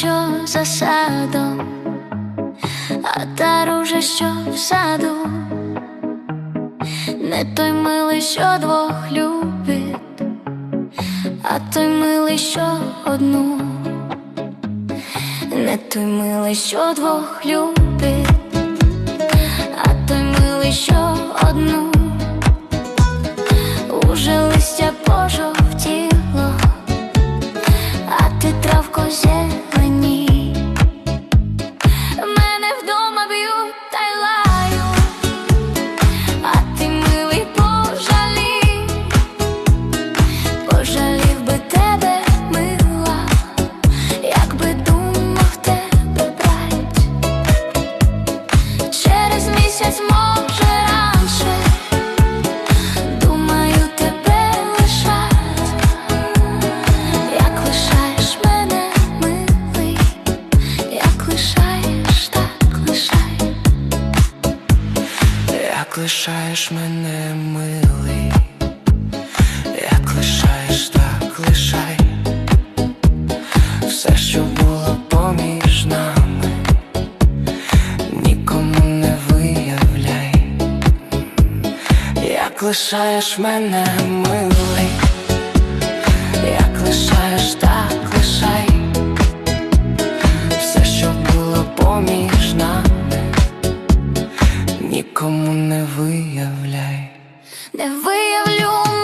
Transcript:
що за садом, а та руже, що в саду, не той милий, що двох любить, а той милий, що одну, не той милий, що двох любить, 谢。Лишаєш, так лишай. Як лишаєш мене, милий, як лишаєш, так лишай все, що було поміж нами, нікому не виявляй, як лишаєш мене, милий. нікому не виявляй, не виявлю.